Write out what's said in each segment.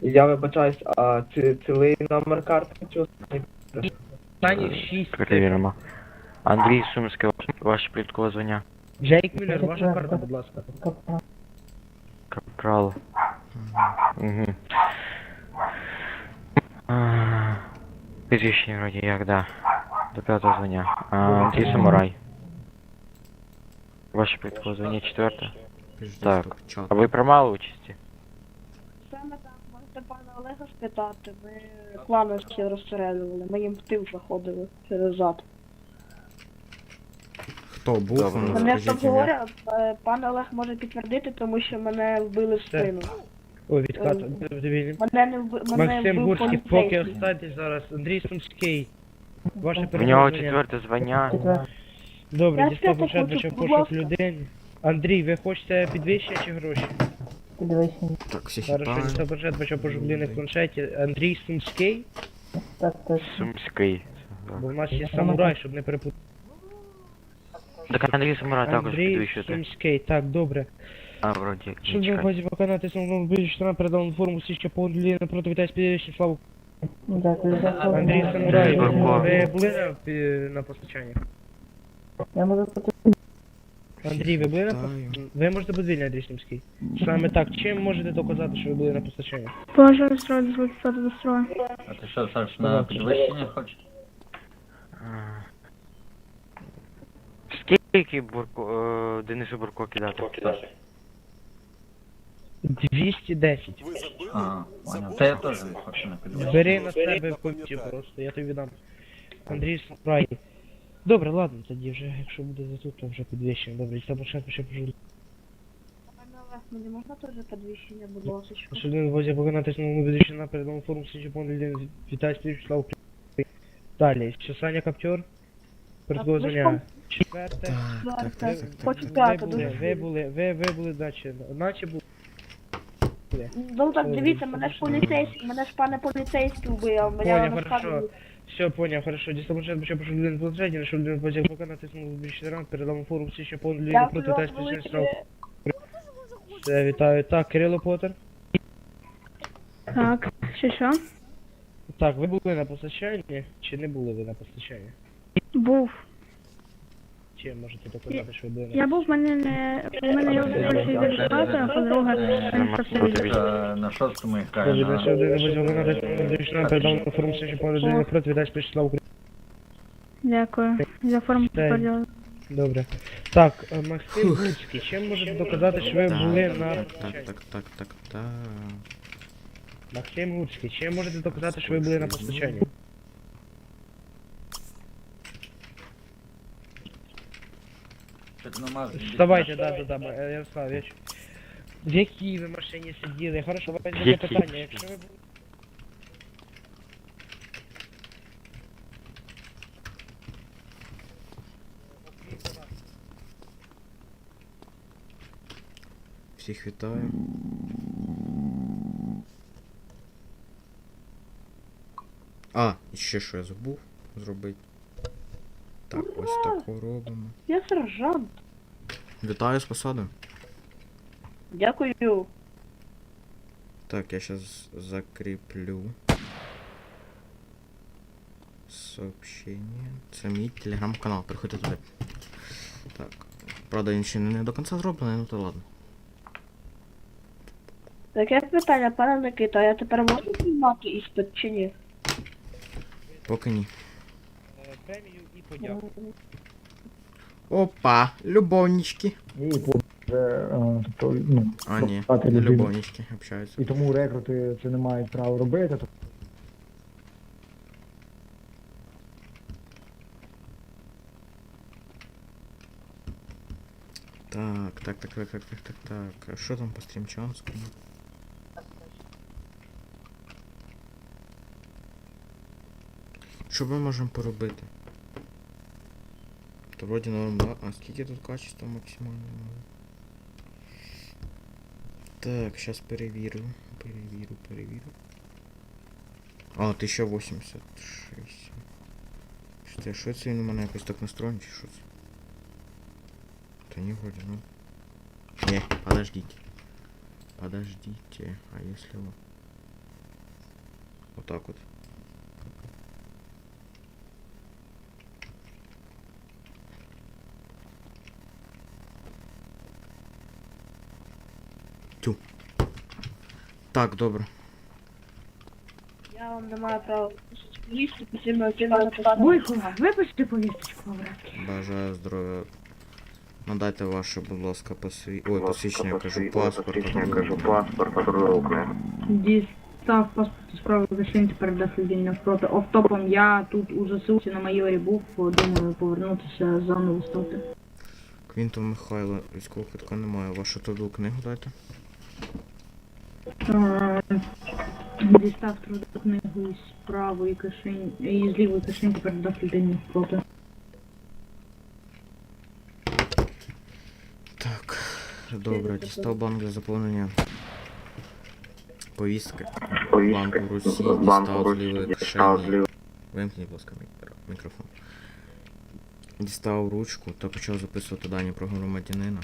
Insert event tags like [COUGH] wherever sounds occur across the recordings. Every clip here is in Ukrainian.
Я вибачаюсь, а це цілий номер карти чи останній? Останніх 6. Перевіримо. Андрій Сумський, ваш- ваше пліткове звання. Джейк Мюллер, ваша карта, будь ласка. Капрал. Угу. Підвищення вроді як, да. До п'ятого звання. А, Андрій Самурай. Ваше пліткове звання четверте. Так. А ви приймали участі? Олега спитати. Ми клани всі розсередували, ми їм в тил заходили через зад. Хто був? Добре. Ну, Мене скажіть ім'я. говорю, е, пан Олег може підтвердити, тому що мене вбили в спину. О, відкат. Дивіться. Мене не мене Максим вбив Гурський, поки поліцейський. останьтесь зараз. Андрій Сумський. Ваше В нього передовання. четверте звання. Добре, Я дістав планшет, хочу, почав будь пошук ласка. людей. Андрій, ви хочете підвищення чи гроші? Так, всіх Хорошо, дістав планшет, почав пошук людей в планшеті. Андрій Сумський, Сумський. бо в нас є самурай, щоб не перепутати. Так Андрій Самурай також Андрій підвищити. Сумський, так, добре. А, вроді, Щоб ви чекай. виконати основну більш штраф передав форму січка по людини проти вітаю співвічні славу. Андрій Самурай, ви, Бурко. ви були на, пі- на постачанні? Я можу Андрій, ви були на? Ви можете бути вільні, Андрій Сумський. Саме так, чим можете доказати, що ви були на постачанні? Положили строй, дозвольте стати до строю. А ти що, Саш, на підвищення хочеш? А. Скільки Бурко, е, Денису Бурко кидати? 210. Ага, понял. Та я теж хочу на підвищення. Бери на себе копію просто, я тобі дам. Андрій Самурай. Добре, ладно, тоді вже, якщо буде за тут, то вже підвищення. Добре, це початку ще пожалуйста. Мені можна теж підвищення, будь ласка? Що один возі виконати основну на передовому форуму Січі Пон Людин Віталій Співчуслав. Далі, що Саня Каптер. Звання. Четверте. Так, так, так, так, так. Хочу Ви п'яте, були, дуже. ви були, ви, ви були, наче, наче були. Ну так, дивіться, мене ж поліцейський, мене ж пане поліцейський вбив, на хорошо. скарбі. Все, понял, хорошо. Дійсно, почав, почав, пошов людин планшеті, що людин потяг виконати основну більше раунд, передовому форуму Січі Пон Людин Дякую проти вам Віталій Співчуслав велике. слава Все, вітаю. Так, Кирило Поттер. Так, що що? Так, ви були на постачанні, чи не були ви на постачанні? Був. Чи можете доказати, що ви були на Я був, в мене не... У мене є більше результати, а по-друге, мене просто Е, На шостому грає на що один на... возі виконати основну передовому форуму Січі Пон Людин проти Віталій Співчуслав Україні. Дякую. За форму поділ. Добре. Так, е, Максим Гуцький, чим можете доказати, що ви були на Так, так, так, так, так. Максим Гуцький, чим можете доказати, що ви були на постачанні? Вставайте, да, да, да, Ма- е, Ярослав, я чу- В якій ви машині сиділи? Хорошо, у вас таке Якій? питання. Якщо ви були... Всіх вітаю. А, і ще що я забув зробити. Так, ось таку робимо. Я сержант. Вітаю з посади. Дякую. Так, я сейчас закріплю. Сообщение. Це мій телеграм-канал, приходьте туди. Так. Правда, він ще не до кінця зроблений, ну то ладно. Таке питання, пане Никита, а я тепер можу знімати іспит чи ні? Поки ні. е, Премію і подяку. Опа, любовнички. І вже, е, тобто, ну, А, ні, пропускати не людину. любовнички общаються. І тому рекрути це не мають права робити. Тобто, Так, так, так, так, так, так, так, так. А що там по стрімчанському? Що ми можемо поробити? То вроді норм, да? А скільки тут качество максимальне? Так, зараз перевірю. Перевірю, перевірю. А, 1086. Що це, що це він у мене якось так настроєний, чи що це? Та не вроде, ну. Не, подождите. Подождите, а если вот... Отак от. Тю. Так, добре. Я вам не маю права їсти, постійно оцінювати запитати. Бойко, випишіть повісточку, брат. Бажаю здоров'я. Надайте ваше, будь ласка, посві... Ой, посвідчення, кажу, паспорт. паспорт. Дістав паспорт у справи кишені, передав людині проти офтопом. Я тут у засилці на майорі був, думаю повернутися заново стати. Квінтон Михайло, військового квитка немає. Вашу трудову книгу дайте. Е, Дістав трудову книгу із правої кишені, із лівої кишені передав людині проти. Так, добре, дістав банк для заповнення повістки. Банк у руці, дістав з лівої кишені. Вимкніть, будь ласка, мікрофон. Дістав ручку та почав записувати дані про громадянина.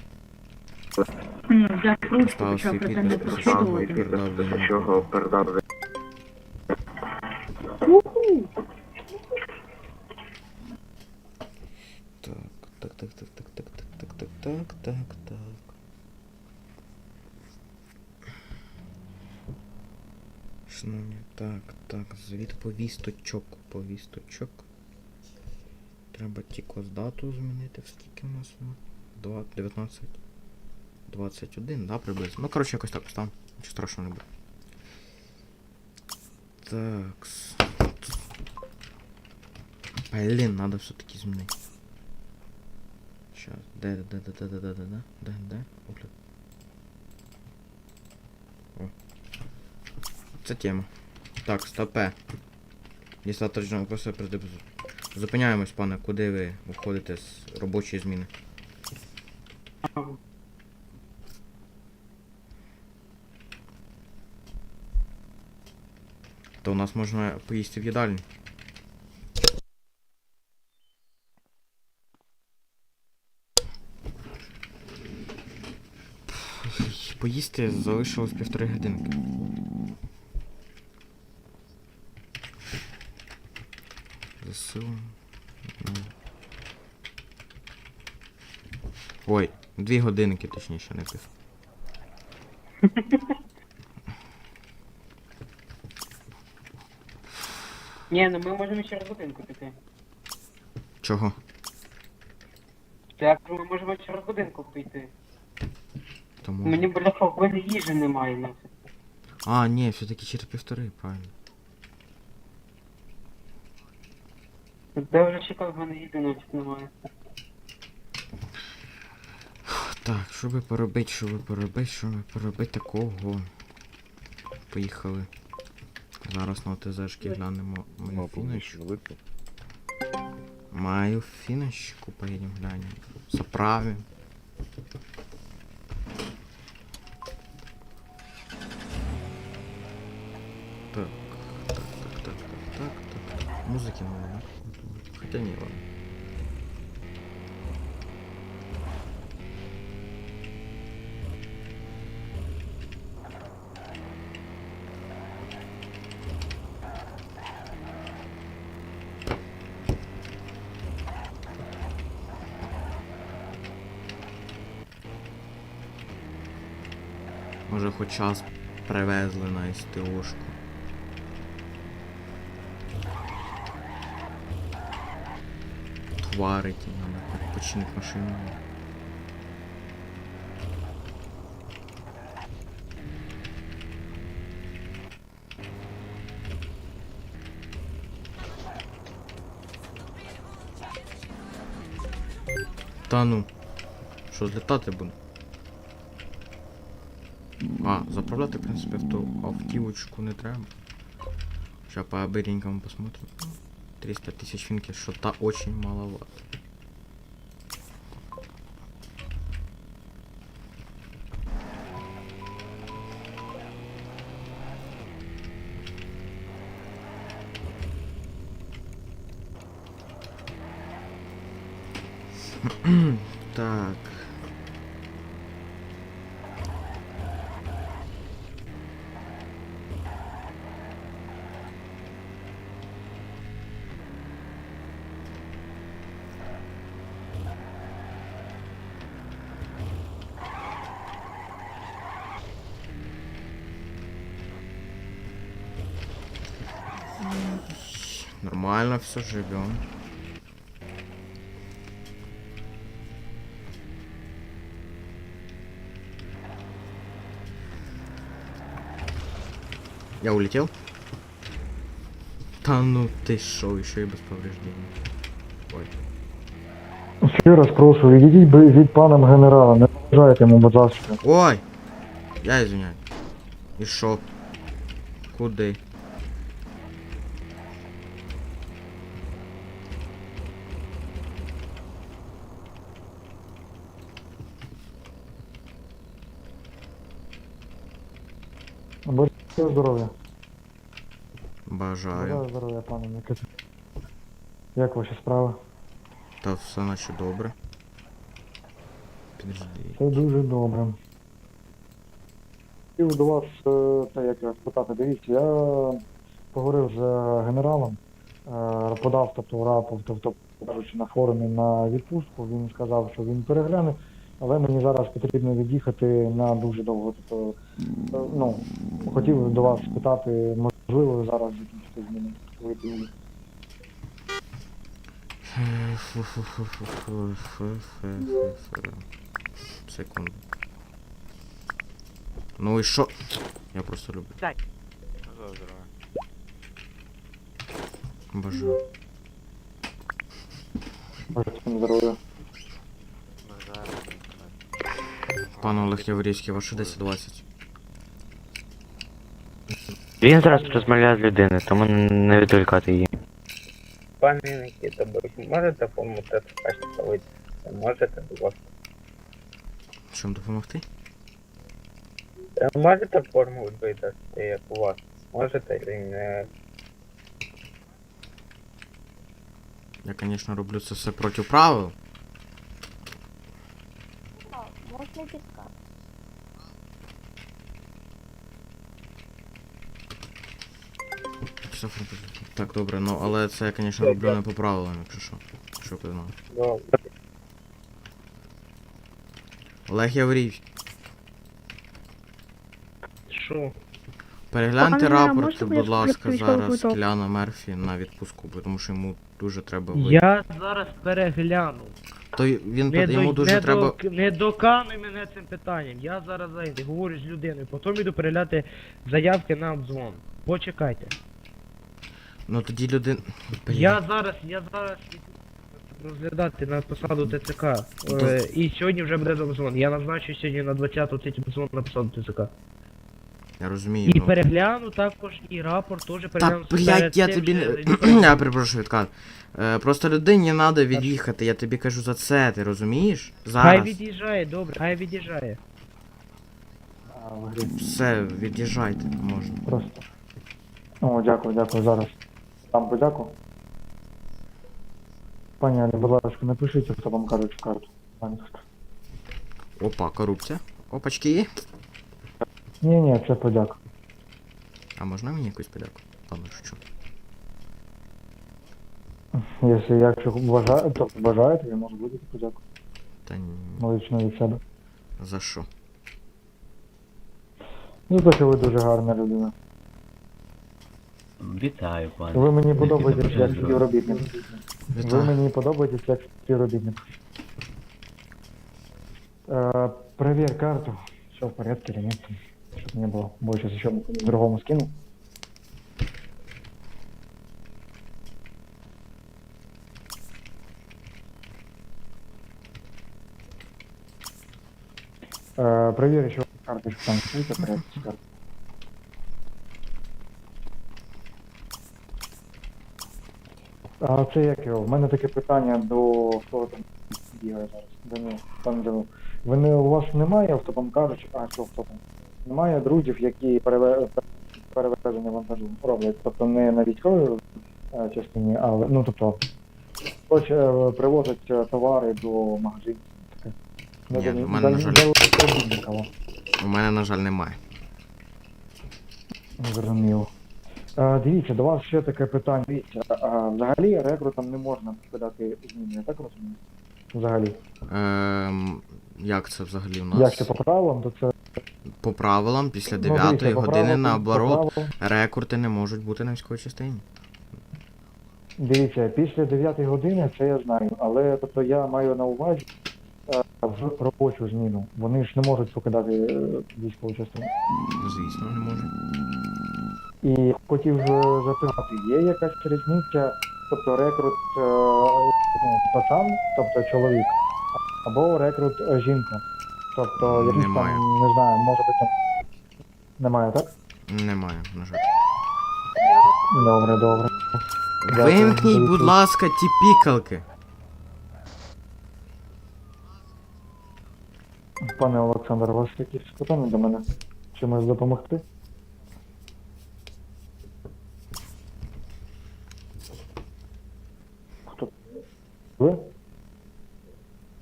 Взяв ручку, почав про це не після чого передав Так, так, так, так, так, так, так, так, так, так, так, так. Шановні, так, так, звіт повісточок, повісточок. Треба тільки з дату змінити, скільки у нас воно? Два- 19. 21, да, приблизно. Ну, коротше, якось так поставимо. Нічого страшного не буде. Так. Блін, надо все-таки змінити. Сейчас, де, де, де, де, де, де, де, де, де, де. О. Це тема. Так, стопе. Дістаточно просто придив. Зупиняємось, пане, куди ви виходите з робочої зміни? У нас можна поїсти в їдальні. Поїсти залишилось півтори годинки. Засилу. Ой, дві годинки, точніше, не пів. [LAUGHS] Ні, ну ми можемо через годинку піти. Чого? Так, ми можемо через годинку піти. Тому. Мені, бляха, в мене їжі немає на це. А, ні, все-таки через півтори, правильно. Де вже чекав, в мене їди навіть немає. Так, що би поробити, що би поробити, що би поробити такого. Поїхали. Зараз на ОТЗшки глянемо мою фіночку. Маю фіночку, поїдемо глянемо. Заправимо. Може хоч час привезли на СТОшку. Тварить, надо починити машину. Та ну. Що, злітати буду? А, заправляти, в принципі, в ту автівочку не треба. Сейчас по быренькому посмотрим. 300 тысяч финки, что-то очень маловато. так. все живем. Я улетел? Та ну ты шо, еще и без повреждений. Ой. Ще раз прошу, відійдіть би від паном генерала, не вважайте йому, будь ласка. Ой! Я извиняюсь. І шо? Куди? Бажаю здоров'я. Бажаю. Бажаю здоров'я, пане Микита. Як ваші справи? Та все наче добре. Підожди. Це дуже добре. Хотів до вас, е, як спитати, дивіться, я поговорив з е, генералом, е, подав тобто рапорт, тобто кажучи, на форумі на відпустку. Він сказав, що він перегляне, але мені зараз потрібно від'їхати на дуже довго. Тобто, ну, хотів до вас спитати, можливо, зараз закінчите зміни плани? Секунду. Ну і що? Я просто люблю. Бажаю. Бажаю всім здоров'я. Пан Олег Яворівський, ваше 10-20. Він зараз розмовляє з людиною, тому не відволікати її. Пане Нікіта, ви можете ТЦК ставити? Можете, будь ласка. Чим допомогти? Е, Можете форму видасти, як у вас? Можете чи не? Я, звісно, роблю це все проти правил. Підказати. Все, Так, добре, ну але це я, звісно, роблю не по правилам, якщо що. Щоб ви знали. Ну, Олег Яворівський. Що? Перегляньте Пане, а рапорт, можете будь ласка, зараз квиток? Кляна Мерфі на відпустку, бо тому що йому дуже треба вийти. Я зараз перегляну. То він Не, йому до, дуже не, треба. до, не докануй мене цим питанням. Я зараз зайду, говорю з людиною, потім іду перегляти заявки на обзвон. Почекайте. Ну тоді людина. Я зараз, я зараз розглядати на посаду ТЦК. Е, і сьогодні вже буде обзвон. Я назначу сьогодні на 20-ту цей обзвон на посаду ТЦК. Я розумію. І ну. перегляну також і рапорт теж Та перегляну. блять, перед я тобі не. [CLEARS THROAT] Я перепрошую відкат. Е, просто людині треба від'їхати, я тобі кажу за це, ти розумієш? Хай Зараз. від'їжджає, добре, хай від'їжджає. Все, від'їжджайте, можна. Просто. О, дякую, дякую. Зараз. Там подяку. Пані Алі, будь ласка, напишіть, хто вам кажуть в карту. Опа, корупція. Опачки є. Ні, ні, це подяка. А можна мені якусь подяку? Ладно, шучу. Якщо, якщо вважаєте, то бажаєте, ви можете бути подяку. Та ні. Лично від себе. За що? Ну, то, що ви дуже гарна людина. Вітаю, пане. Ви мені подобаєтесь як співробітник. Ви Вітаю. мені подобаєтесь як співробітник. Е, проверь карту. Все в порядке или нет? Чтобы не было. Больше еще другому скину. Э, проверь еще карточку там, все в порядке с. А це як його? У мене таке питання до хто там бігає зараз. До нього, пан Данил. Вони у вас немає, автопом кажучи, а що автопом? Немає друзів, які переве... перевезення вантажу роблять. Тобто не на військовій е, частині, а ну тобто хоч е, привозять е, товари до магазинів. Ні, в мене, на жаль. У мене, на жаль, немає. Зрозуміло. Дивіться, до вас ще таке питання. Дивіться, а, взагалі рекрутам не можна подати зміни, я так розумію? Взагалі. Ем, як це взагалі у нас? Якщо по правилам, то це По правилам, після ну, 9 дивіться, години наоборот, по правилам- не можуть бути на військовій частині. Дивіться, після 9 години це я знаю, але тобто я маю на увазі е, в робочу зміну. Вони ж не можуть покидати е, військову частину. Звісно, не можу. І хотів е, запитати, є якась різниця, тобто рекрут ну, пацан, тобто чоловік, або рекрут жінка. Тобто, якийсь Немає. там, не знаю, може бути там. Немає, так? Немає, на жаль. Добре, добре. Дякую. Вимкніть, будь ласка, ті пікалки. Пане Олександр, у вас якісь питання до мене? Чимось допомогти? Хто? Ви?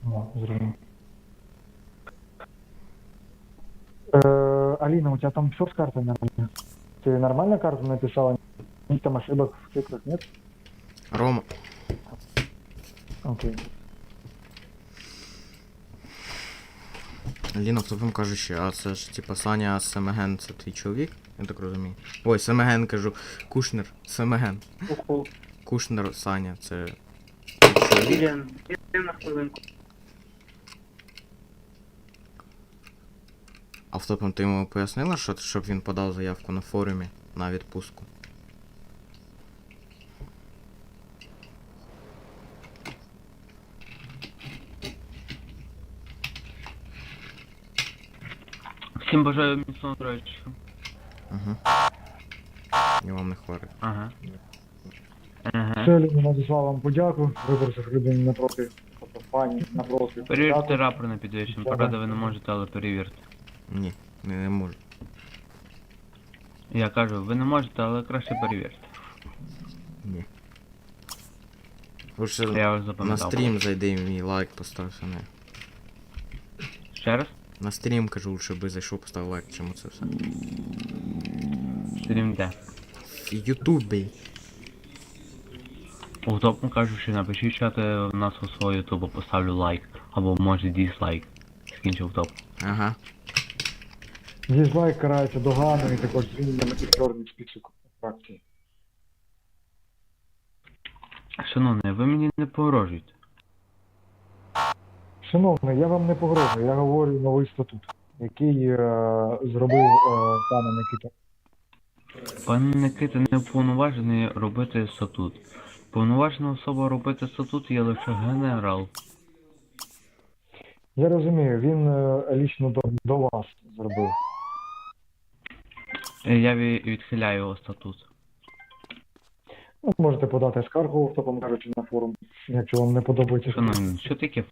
О, зрозумів. Е, Аліна, у тебя там все с картой нормально? Ты нормально карту написала? Никаких там ошибок в цифрах нет? Рома, Окей. Ліна, хто вам кажучи, а це ж типа Саня Семеген, це твій чоловік? Я так розумію. Ой, Семеген кажу. Кушнер, Семеген. Кушнер Саня, це твій чоловік. Іллян, на хвилинку. Автопом ти йому пояснила, що, щоб він подав заявку на форумі на відпустку? Всім бажаю міцного здоров'я. Угу. І вам не хворий. Ага. Ага. Все, Аліна, надіслав вам подяку. Виборчих людей напроти. Тобто пані напроти. Перевірте рапор на підвищення. Ви не можете, але перевірте. Ні, не, не можу. Я кажу, ви не можете, але краще перевірте. Ні. Лучше Я вас на запам'ятав. стрім зайди і мій лайк постався не. Ще раз? На стрім кажу, лучше би зайшов, поставив лайк, чому це все. Стрім де? В Ютубі. Утопно кажучи, напишіть чати в нас у свого ютубу, поставлю лайк. Або може дізлайк. Скінчив топ. Ага. Дізлайк карається доганою, також звільненням і чорним список фракції. Шановний, ви мені не погрожуєте. Шановний, я вам не погрожую, я говорю новий статут, який е, зробив е, пане Микита. Пан Никита не уповноважений робити статут. Повноважена особа робити статут є лише генерал. Я розумію, він е, лічно до, до вас зробив. Е, Я відхиляю його статус. Ну, можете подати скаргу, автопом кажучи, на форум, якщо вам не подобається. що таке